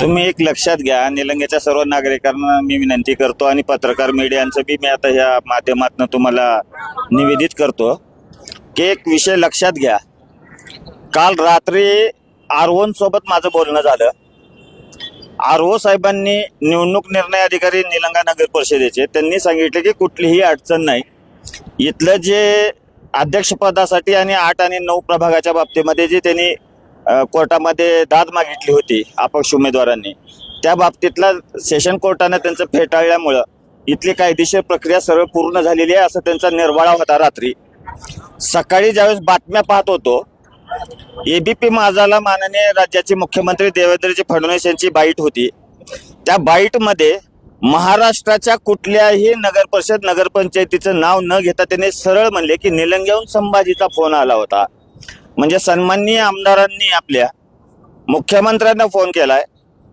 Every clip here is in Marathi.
तुम्ही एक लक्षात घ्या निलंगेच्या सर्व नागरिकांना मी विनंती करतो आणि पत्रकार मीडियांचं बी मी आता ह्या माध्यमातून तुम्हाला निवेदित करतो की एक विषय लक्षात घ्या. काल रात्री आरवोन सोबत माझं बोलणं झालं. आर ओ साहेबांनी निवडणूक निर्णय अधिकारी निलंगा नगर परिषदेचे त्यांनी सांगितले की कुठलीही अडचण नाही. इथलं जे अध्यक्षपदासाठी आणि आठ आणि नऊ प्रभागाच्या बाबतीमध्ये जे त्यांनी कोर्टामध्ये दाद मागितली होती अपक्ष उमेदवारांनी त्या बाबतीतला सेशन कोर्टानं त्यांचं फेटाळल्यामुळं इथली कायदेशीर प्रक्रिया सरळ पूर्ण झालेली आहे असं त्यांचा निर्वाळा होता रात्री. सकाळी ज्यावेळेस बातम्या पाहत होतो एबीपी माझाला माननीय राज्याचे मुख्यमंत्री देवेंद्रजी फडणवीस यांची बाईट होती. त्या बाईटमध्ये महाराष्ट्राच्या कुठल्याही नगर परिषद नगरपंचायतीचं नाव न घेता त्याने सरळ म्हणले की निलंग्याहून संभाजीचा फोन आला होता. म्हणजे सन्माननीय आमदारांनी आपल्या मुख्यमंत्र्यांना फोन केलाय.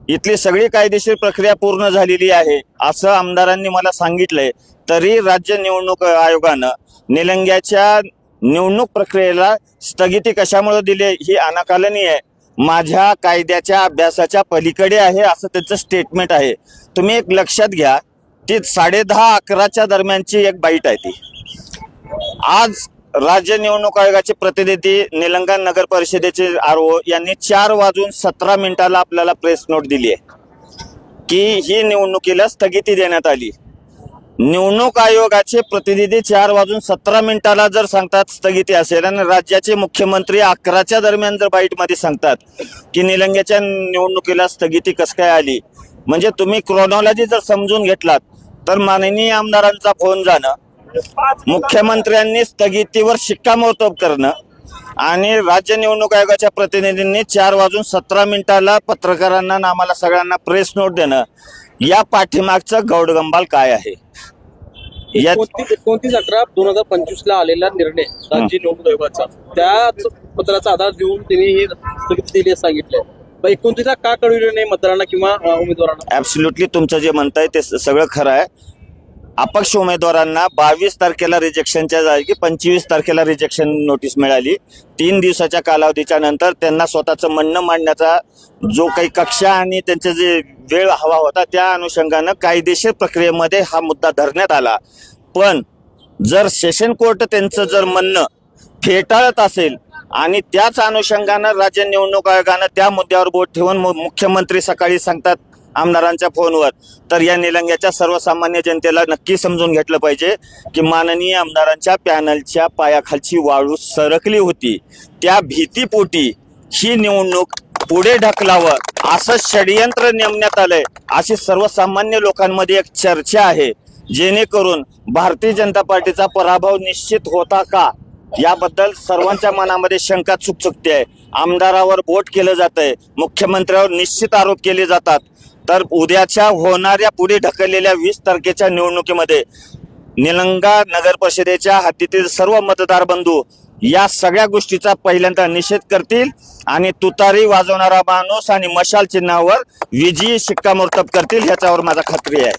इथली सगळी कायदेशीर प्रक्रिया पूर्ण झालेली आहे असं आमदारांनी मला सांगितलंय. तरी राज्य निवडणूक आयोगानं निलंग्याच्या निवडणूक प्रक्रियेला स्थगिती कशामुळे दिली ही अनाकालनीय आहे. माझ्या कायद्याच्या अभ्यासाच्या पलीकडे आहे असं त्यांचं स्टेटमेंट आहे. तुम्ही एक लक्षात घ्या ती साडे दहा अकराच्या दरम्यानची एक बाईट आहे ती. आज राज्य निवडणूक आयोगाचे प्रतिनिधी निलंगण नगर परिषदेचे आर ओ यांनी चार वाजून सतरा मिनिटाला आपल्याला प्रेस नोट दिली आहे की ही निवडणुकीला स्थगिती देण्यात आली. निवडणूक आयोगाचे प्रतिनिधी चार वाजून सतरा मिनिटाला जर सांगतात स्थगिती असेल आणि राज्याचे मुख्यमंत्री अकराच्या दरम्यान जर बाईटमध्ये सांगतात की निलंग्याच्या निवडणुकीला स्थगिती कस काय आली? म्हणजे तुम्ही क्रोनॉलॉजी जर समजून घेतलात तर माननीय आमदारांचा फोन जाणं मुख्यमंत्र्यांनी स्थगितीवर शिक्कामोर्तब करणं आणि राज्य निवडणूक आयोगाच्या प्रतिनिधींनी चार वाजून सतरा मिनिटाला पत्रकारांना आम्हाला सगळ्यांना प्रेस नोट देणं या पाठीमागचं गौडगंबाल काय आहे? यात एकोणतीस एकोणतीस अकरा दोन हजार पंचवीस ला आलेला निर्णय राज्य निवडणूक आयोगाचा. त्या पत्राचा आधार देऊन त्यांनी हे स्थगिती दिली असं सांगितलंय. एकोणतीसला का कळविलं नाही मतदारांना किंवा उमेदवारांना? ऍब्सोल्युटली तुमचं जे म्हणताय ते सगळं खरं आहे. अपक्ष उमेदवारांना बावीस तारखेला रिजेक्शनच्या जागी पंचवीस तारखेला रिजेक्शन नोटीस मिळाली. तीन दिवसाच्या कालावधीच्या नंतर त्यांना स्वतःचं म्हणणं मांडण्याचा जो काही कक्षा आणि त्यांचे जे वेळ हवा होता त्या अनुषंगानं कायदेशीर प्रक्रियेमध्ये हा मुद्दा धरण्यात आला. पण जर सेशन कोर्ट त्यांचं जर म्हणणं फेटाळत असेल आणि त्याच अनुषंगानं राज्य निवडणूक आयोगानं त्या मुद्द्यावर बोट ठेवून मु- मुख्यमंत्री सकाळी सांगतात आमदारांच्या फोनवर. तर या निलंग्याच्या सर्वसामान्य जनतेला नक्की समजून घेतलं पाहिजे की माननीय आमदारांच्या पॅनलच्या पायाखालची वाळू सरकली होती. त्या भीतीपोटी ही निवडणूक पुढे ढकलावं असं षडयंत्र नेमण्यात आलंय. अशी सर्वसामान्य लोकांमध्ये एक चर्चा आहे. जेणेकरून भारतीय जनता पार्टीचा पराभव निश्चित होता का? याबद्दल सर्वांच्या मनामध्ये शंका चुकचुकते. आहे आमदारावर बोट केलं जात आहे मुख्यमंत्र्यावर निश्चित आरोप केले जातात. तर उद्याच्या होणाऱ्या पुढे ढकललेल्या वीस तारखेच्या निवडणुकीमध्ये निलंगा नगर परिषदेच्या हातीतील सर्व मतदार बंधू या सगळ्या गोष्टीचा पहिल्यांदा निषेध करतील आणि तुतारी वाजवणारा माणूस आणि मशाल चिन्हावर विजयी शिक्कामोर्तब करतील ह्याच्यावर माझा खात्री आहे.